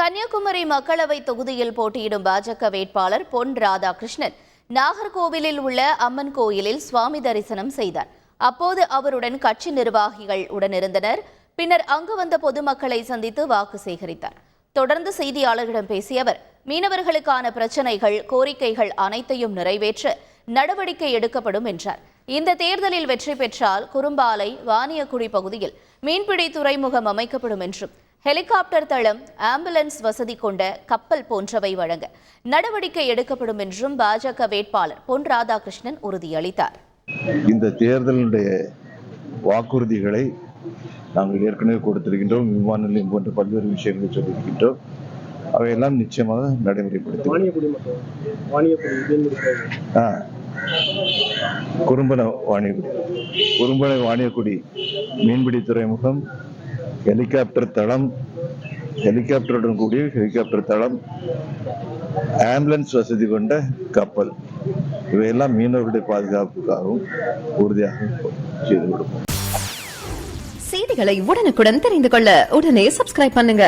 கன்னியாகுமரி மக்களவை தொகுதியில் போட்டியிடும் பாஜக வேட்பாளர் பொன் ராதாகிருஷ்ணன் நாகர்கோவிலில் உள்ள அம்மன் கோயிலில் சுவாமி தரிசனம் செய்தார். அப்போது அவருடன் கட்சி நிர்வாகிகள் உடனிருந்தனர். பின்னர் அங்கு வந்த பொதுமக்களை சந்தித்து வாக்கு சேகரித்தார். தொடர்ந்து செய்தியாளர்களிடம் பேசிய அவர் மீனவர்களுக்கான பிரச்சனைகள் கோரிக்கைகள் அனைத்தையும் நிறைவேற்ற நடவடிக்கை எடுக்கப்படும் என்றார். இந்த தேர்தலில் வெற்றி பெற்றால் குறும்பாலை வானியக்குடி பகுதியில் மீன்பிடி துறைமுகம் அமைக்கப்படும் என்றும் ஹெலிகாப்டர் தளம் ஆம்புலன்ஸ் வசதி கொண்ட கப்பல் போன்றவை வழங்க நடவடிக்கை எடுக்கப்படும் என்றும் பாஜக வேட்பாளர் பொன் ராதாகிருஷ்ணன் உறுதியளித்தார். இந்த தேர்தலுடைய வாக்குறுதிகளை நாங்கள் ஏற்கனவே கொடுத்திருக்கின்றோம். விமான நிலையம் போன்ற பல்வேறு விஷயங்களை சொல்லியிருக்கின்றோம். அவையெல்லாம் நிச்சயமாக நடைமுறைப்படுத்தும் குறும்பன வாணியக்குடி. குறும்பனை வாணியக்குடி மீன்பிடி துறைமுகம் ஹெலிகாப்டர் தளம் ஹெலிகாப்டருடன் கூடிய ஹெலிகாப்டர் தளம் ஆம்புலன்ஸ் வசதி கொண்ட கப்பல். இவையெல்லாம் மீனவர்களுடைய பாதுகாப்புக்காகவும் உறுதியாக செய்து கொடுப்போம் செய்திகளை உடனுக்குடன் தெரிந்து கொள்ள உடனே சப்ஸ்கிரைப் பண்ணுங்க.